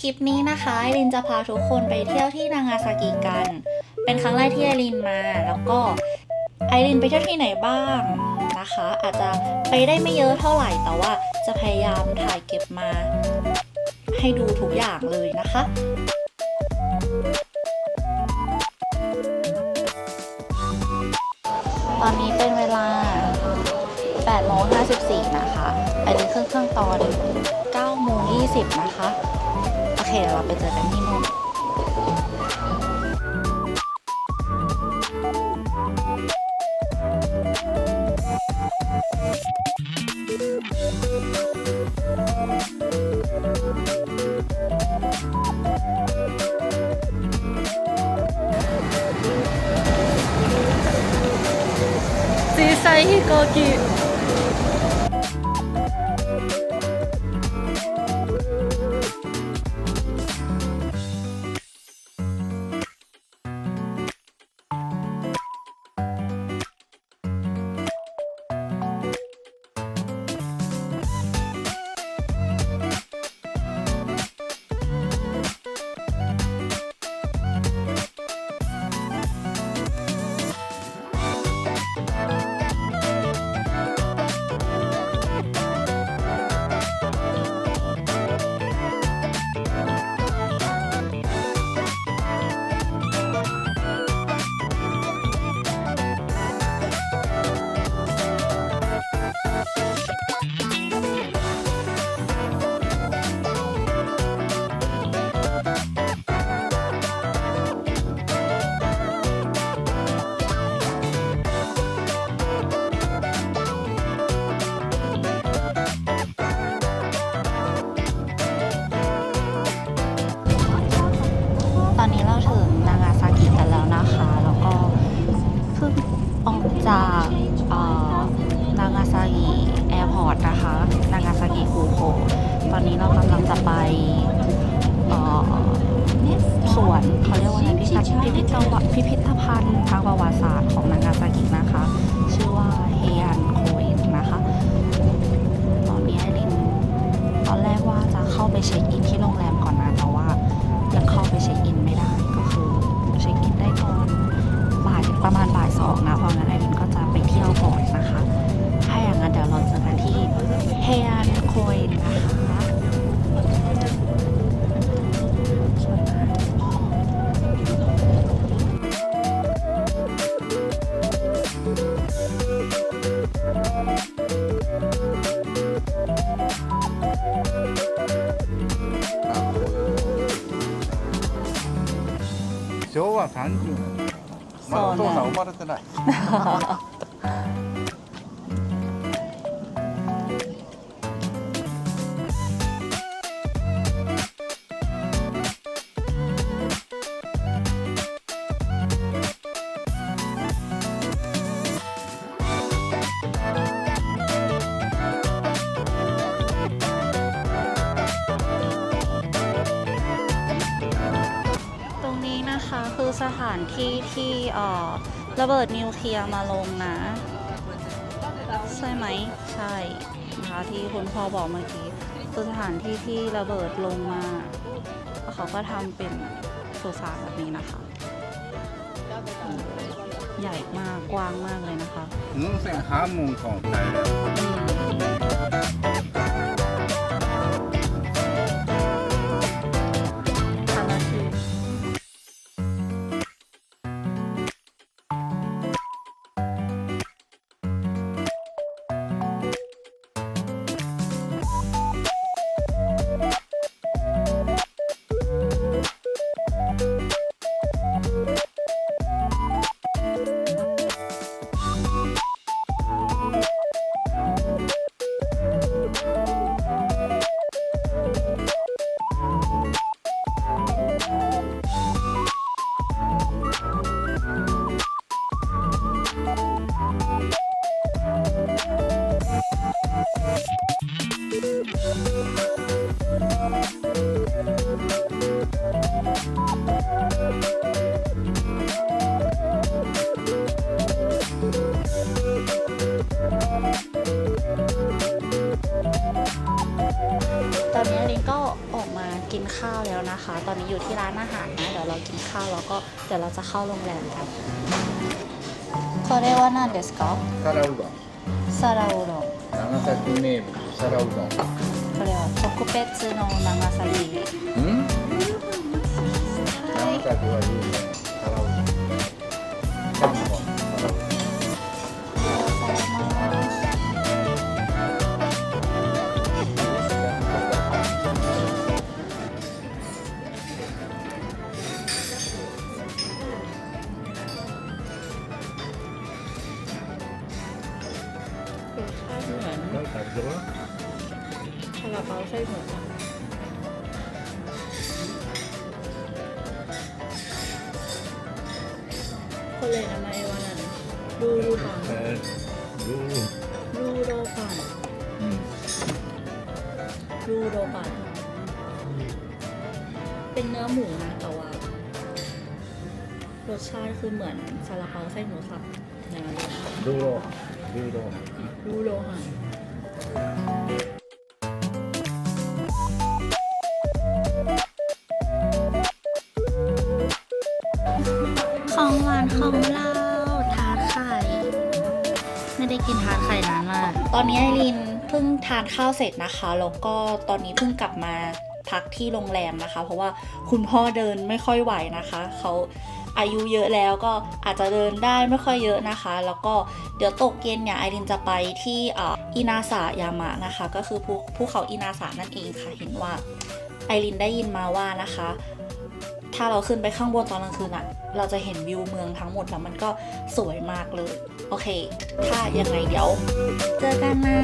คลิปนี้นะคะไอรินจะพาทุกคนไปเที่ยวที่นางาซากิกัน เป็นครั้งแรกที่ไอรินมา แล้วก็ไอรินไปเที่ยวที่ไหนบ้างนะคะ อาจจะไปได้ไม่เยอะเท่าไหร่แต่ว่าจะพยายามถ่ายเก็บมา ให้ดูทุกอย่างเลยนะคะตอนนี้เป็นเวลา8โมง54 นะคะไอรินขึ้นเครื่องตอน9โมง20 นะคะ เคเดี๋ยวเราไปเจอกันที่นู่น 小さい飛行機 30年。まだお父さん生まれてない สถานที่ที่ระเบิดนิวเคลียร์มาลงนะ ใช่ไหมใช่นะคะที่คุณพ่อบอกเมื่อกี้สถานที่ที่ระเบิดลงมาเขาก็ทำเป็นสุสานแบบนี้นะคะ ใหญ่มากกว้างมากเลยนะคะ นุ่งเสื้งค้ามุงของไทย ข้าวแล้วนะคะ ตอนนี้อยู่ที่ร้านอาหารนะ เดี๋ยวเรากินข้าวแล้วก็เดี๋ยวเราจะเข้าโรงแรมกันこれは何ですか皿うどんサラウドン長崎名物皿うどんこれは特別の長崎うん長崎は有名 รือว่าซาลาเปาไส้หมูคนเล่นอะไรวะนั่นดูดูก่อนดูดูโรก่นดูโรก่อนเป็นเนื้อหมูนะแต่ว่ารสชาติคือเหมือนซาลาเปาไส้หมูสับอย่างนั้นเลยดูโรดูโรดูโรหัน ของหวานของเราทาร์ตไข่ ไม่ได้กินทาร์ตไข่นานมากตอนนี้ไอรินเพิ่งทานข้าวเสร็จนะคะ แล้วก็ตอนนี้เพิ่งกลับมาพักที่โรงแรมนะคะ เพราะว่าคุณพ่อเดินไม่ค่อยไหวนะคะ เขา อายุเยอะแล้วก็อาจจะเดินได้ไม่ค่อยเยอะนะคะ แล้วก็เดี๋ยวตกเย็นเนี่ยไอรินจะไปที่อินาสายามะนะคะ ก็คือภูภูเขาอินาสานั่นเองค่ะเห็นว่าไอรินได้ยินมาว่านะคะ ถ้าเราขึ้นไปข้างบนตอนกลางคืนอะเราจะเห็นวิวเมืองทั้งหมดแล้วมันก็สวยมากเลย โอเค ถ้ายังไงเดี๋ยว เจอกันนะ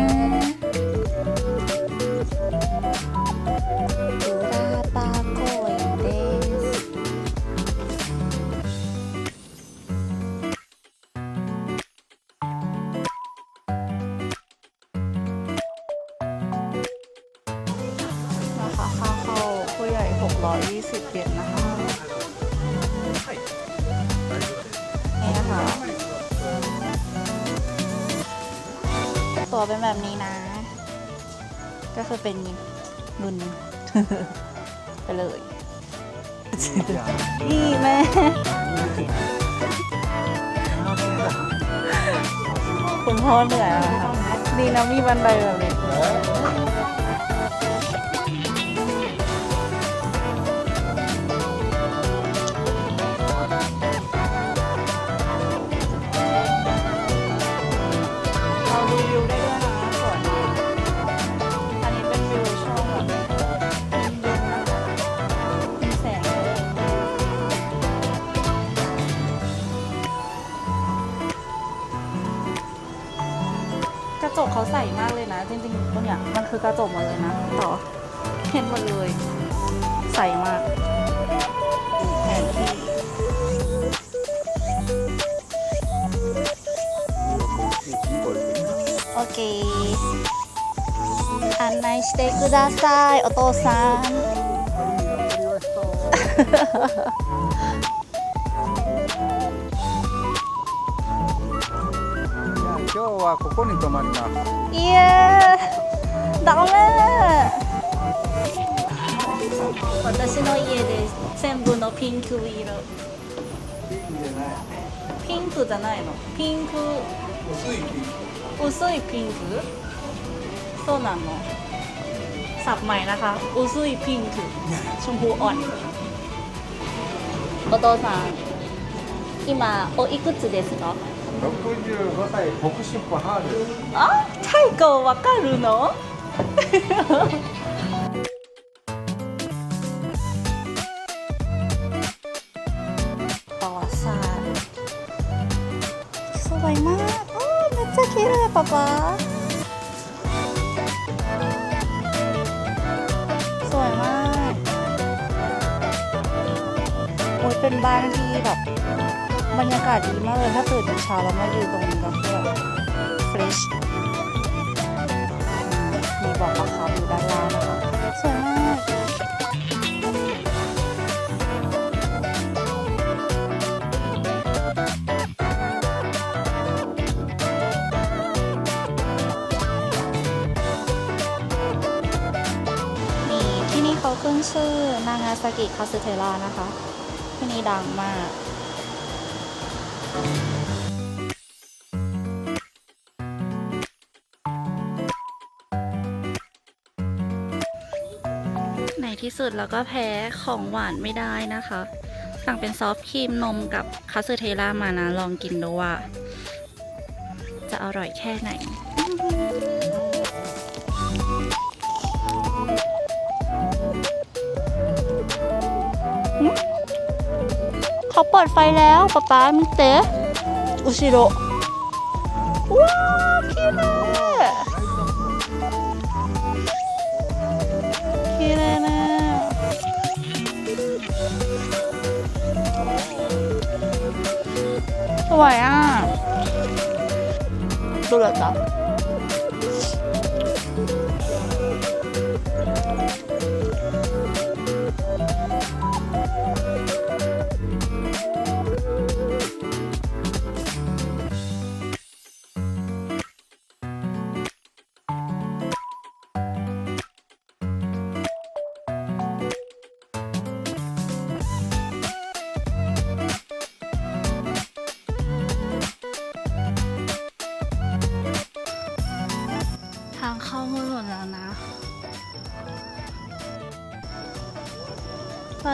แบบนี้นะ ก็คือเป็นนุนไปเลย นี่แม่คุณพ่อเหนื่อยแล้วค่ะดีนะมีบันไดแบบนี้ กระจกเขาใสมากเลยนะ จริงๆตรงเนี้ยมันคือกระจกหมดเลยนะต่อเห็นหมดเลย ใสมากแผนที่ โอเค 案内してください、お父さん。 はここに泊まりますいやー、ダメ私の家で全部のピンク色。ピンクじゃないの。ピンク、薄いピンク薄いピンクそうなのสับใหม่นะคะ อุซุยพิงค์ชมพูอ่อน お父さん今おいくつですか 65歳北シップハールあタイコわかるのประวัติศาสตร์สวยมากโอ้めっちゃ綺麗ป๊าป๊าสวยมากโอ้ยเป็นบ้านที่แบบ บรรยากาศดีมากเลยถ้าตื่นเช้าแล้วมาอยู่ตรงนี้ก็คือแบบ fresh มีบอกราคาอยู่ด้านล่างนะคะสวยมากนี่ที่นี่เขาขึ้นชื่อนางาซากิคาสึเทรานะคะที่นี่ดังมาก สุดเราก็แพ้ของหวานไม่ได้นะคะ สั่งเป็นซอฟต์ครีมนมกับคาสึเทรามานะลองกินดูว่า จะอร่อยแค่ไหนเขาเปิดไฟแล้วป๊าป๊ามิเตะอุชิโร สวยอะดูเลยจ้ะ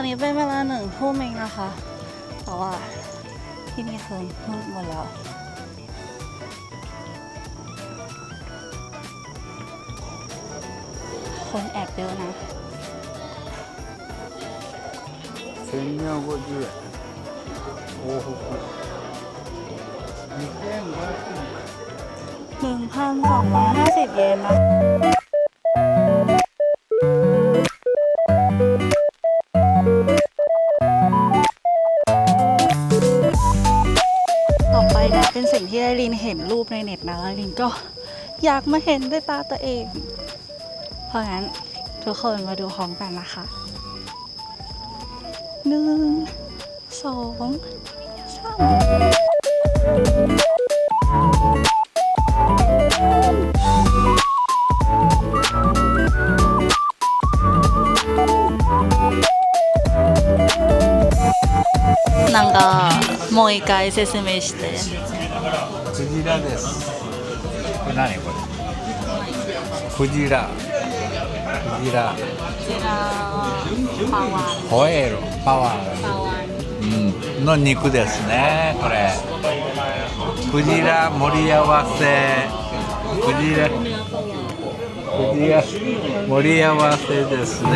อนนี้เป็นเวลาหนึ่งทุ่มเองนะคะ แต่ว่าที่นี่คือมืดหมดแล้ว คนแอบเยอะนะ 1250円往復2500円หนึ่งพันสองร้อยห้าสิบเยนนะ ก็อยากมาเห็นด้วยตาตัวเอง เพราะงั้นทุกคนมาดูพร้อมกันนะคะหนึ่งสองสาม なんかもう一回説明してクジラですこれ 何これ？クジラ。クジラ。ホエーロパワー。パワー。うん。の肉ですねこれ。クジラ盛り合わせ。クジラ。クジラ盛り合わせですね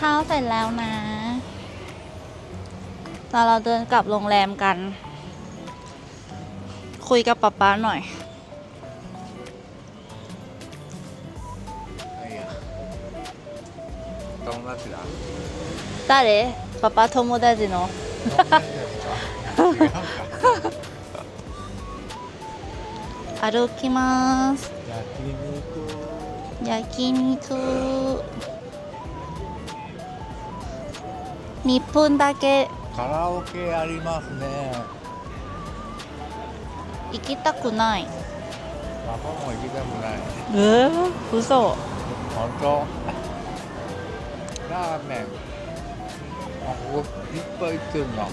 ข้าวเสร็จแล้วนะตอนเราเดินกลับโรงแรมกัน คุยกับป๊าป๊าหน่อย 友達だ誰パパ友達の歩きます焼肉焼肉 2分だけ。カラオケありますね。行きたくない。ママも行きたくない。えー、嘘。本当？ラーメン。あここいっぱい行ってるな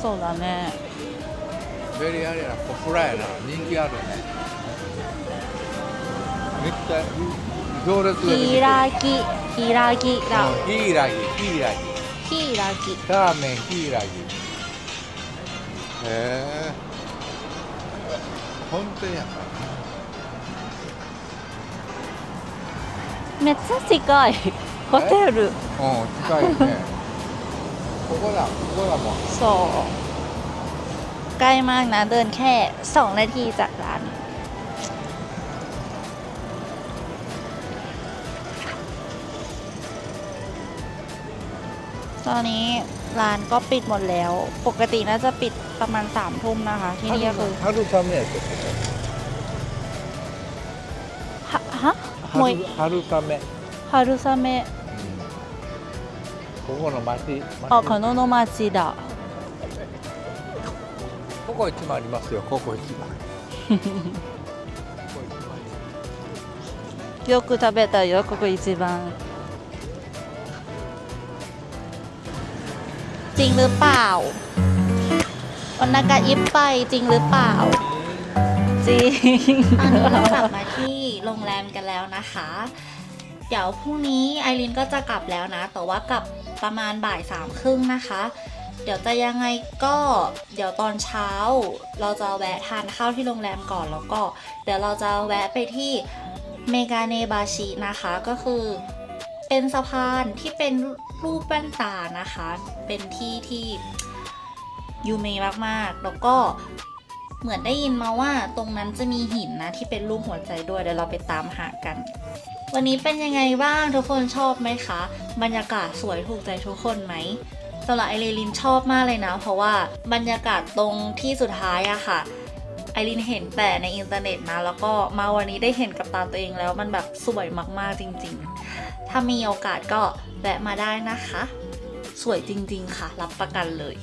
そうだね。ベリーあれやなポプラやな。人気あるね。めっちゃ行列ができてる。ひらぎひらぎだうんヒイラギヒイラギひらぎラーメンヒイラギ へえ本当やから เมดซิซิกอยโฮเทล うん近いねここだここだもん สองใกล้มากนะ เดินแค่สองนาทีจากร้าน ตอนนี้ร้านก็ปิดหมดแล้ว ปกติน่าจะปิดประมาณสามทุ่มนะคะ ที่นี่ก็คือ 春春雨やってこ ฮะฮะ こ มวย 春春雨、 ฮารุซาเมะ ここの町町 ออกคาโนโนมาจิดะ ここ一番ありますよここ一番ここ一番よく食べたよここ一番จ จริงหรือเปล่าวันนากาอิปไปจริงหรือเปล่า จริงตอนนี้เรากลับมาที่โรงแรมกันแล้วนะคะ เดี๋ยวพรุ่งนี้ไอรินก็จะกลับแล้วนะ แต่ว่ากลับประมาณบ่ายสามครึ่งนะคะ เดี๋ยวจะยังไงก็เดี๋ยวตอนเช้า เราจะแวะทานข้าวที่โรงแรมก่อนแล้วก็ เดี๋ยวเราจะแวะไปที่เมกาเนบาชินะคะก็คือ เป็นสะพานที่เป็นรูปแป้นตานะคะ เป็นที่ที่ยูเมมากๆ แล้วก็เหมือนได้ยินมาว่าตรงนั้นจะมีหินนะที่เป็นรูปหัวใจด้วยเดี๋ยวเราไปตามหากัน วันนี้เป็นยังไงบ้างทุกคนชอบไหมคะ บรรยากาศสวยถูกใจทุกคนไหมสำหรับไอรีลินชอบมากเลยนะ เพราะว่าบรรยากาศตรงที่สุดท้ายอะค่ะไอรินเห็นแต่ในอินเทอร์เน็ตนะ แล้วก็มาวันนี้ได้เห็นกับตาตัวเองแล้วมันแบบสวยมากๆจริง ๆ ถ้ามีโอกาสก็แวะมาได้นะคะ สวยจริงๆค่ะ รับประกันเลย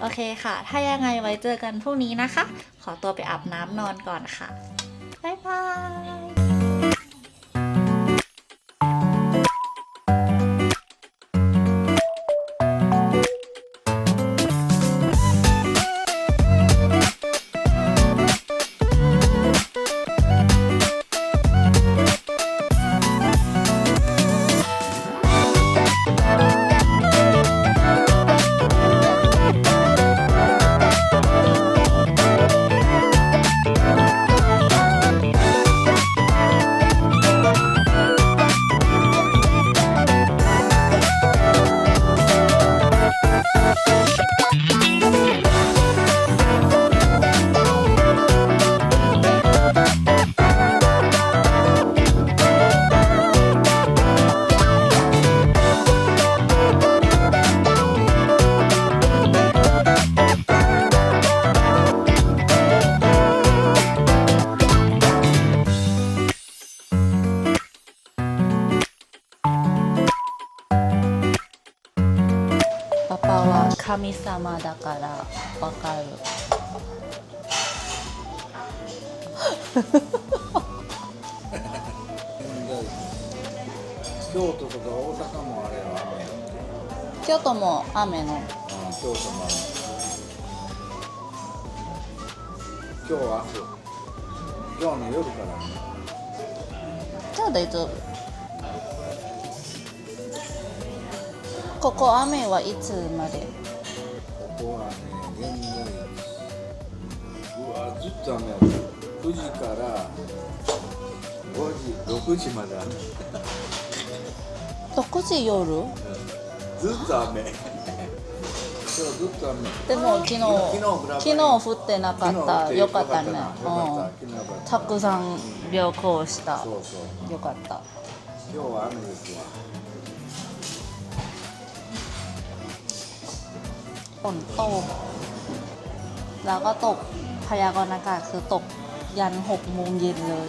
โอเคค่ะ ถ้ายังไงไว้เจอกันพรุ่งนี้นะคะ ขอตัวไปอาบน้ำนอนก่อนค่ะ บ๊ายบาย 神様だからわかる。京都とか大阪もあれは雨やって京都も雨の。うん京都も雨今日明日今日の夜からじゃあ大丈夫。ここ雨はいつまでここはね現在うわずっと雨やった。9時から5時6時まで雨 ?6 時夜？ずっと雨今日ずっと雨でも昨日昨日降ってなかった。よかったね。たくさん旅行した。そうそう。よかった。今日は雨ですわ นตก แล้วก็ตกพยากรณ์อากาศคือตกยันหกโมงเย็นเลย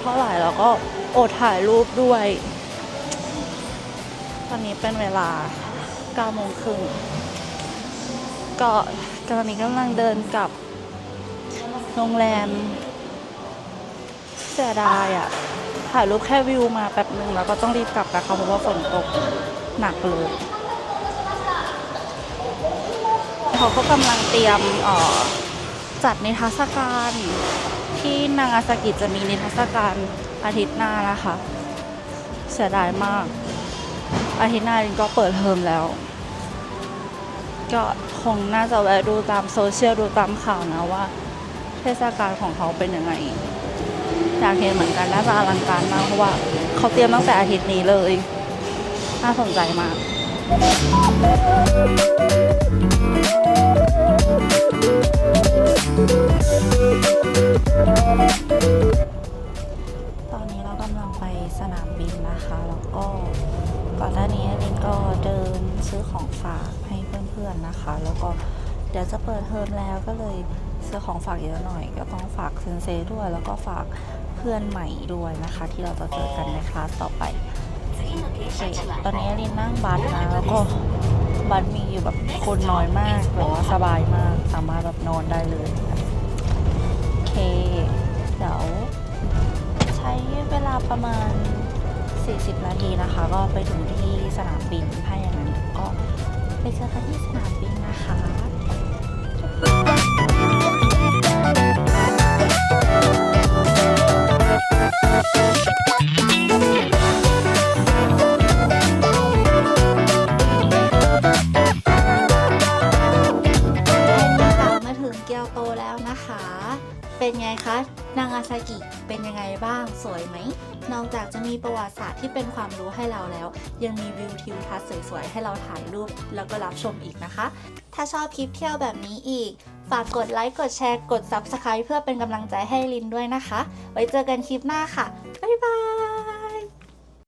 เท่าไหร่แล้วก็อดถ่ายรูปด้วย ตอนนี้เป็นเวลา9โมงครึ่งก็ตอนนี้กำลังเดินกลับโรงแรมเสียดายอะถ่ายรูปแค่วิวมาแป๊บหนึ่งแล้วก็ต้องรีบกลับนะคะเพราะว่าฝนตกหนักเลยเขาก็กำลังเตรียมออจัดนิทรรศการ ที่นางาซากิจะมีนิทรรศการอาทิตย์หน้านะคะ เสียดายมาก อาทิตย์หน้าลินก็เปิดเทอมแล้ว ก็คงน่าจะแวะดูตามโซเชียลดูตามข่าวนะว่า เทศกาลของเขาเป็นยังไงอยากเห็นเหมือนกันน่าจะอลังการมากเพราะว่าเขาเตรียมตั้งแต่อาทิตย์นี้เลย น่าสนใจมาก ตอนนี้เรากำลังไปสนามบินนะคะ แล้วก็ก่อนหน้านี้ลินก็เดินซื้อของฝากให้เพื่อนๆนะคะ แล้วก็เดี๋ยวจะเปิดเทอมแล้วก็เลยซื้อของฝากเยอะหน่อย ก็ต้องฝากเซนเซด้วย แล้วก็ฝากเพื่อนใหม่ด้วยนะคะ ที่เราจะเจอกันในคลาสต่อไปโอเคตอนนี้ลินนั่งบัสนะแล้วก็บัสมีอยู่แบบคนน้อยมากแบบว่าสบายมาก สามารถแบบนอนได้เลย เดี๋ยวใช้เวลาประมาณ 40 นาทีนะคะ ก็ไปถึงที่สนามบินถ้าอย่างนั้นก็ไปเจอกันที่สนามบินนะคะกลับมาถึงเกียวโตแล้วนะคะเป็นไงคะ นางาซากิเป็นยังไงบ้างสวยไหม นอกจากจะมีประวัติศาสตร์ที่เป็นความรู้ให้เราแล้ว ยังมีวิวทิวทัศน์สวยๆ ให้เราถ่ายรูปแล้วก็รับชมอีกนะคะ ถ้าชอบคลิปเที่ยวแบบนี้อีก ฝากกดไลค์กดแชร์กด Subscribe เพื่อเป็นกำลังใจให้ลินด้วยนะคะ ไว้เจอกันคลิปหน้าค่ะ บ๊ายบาย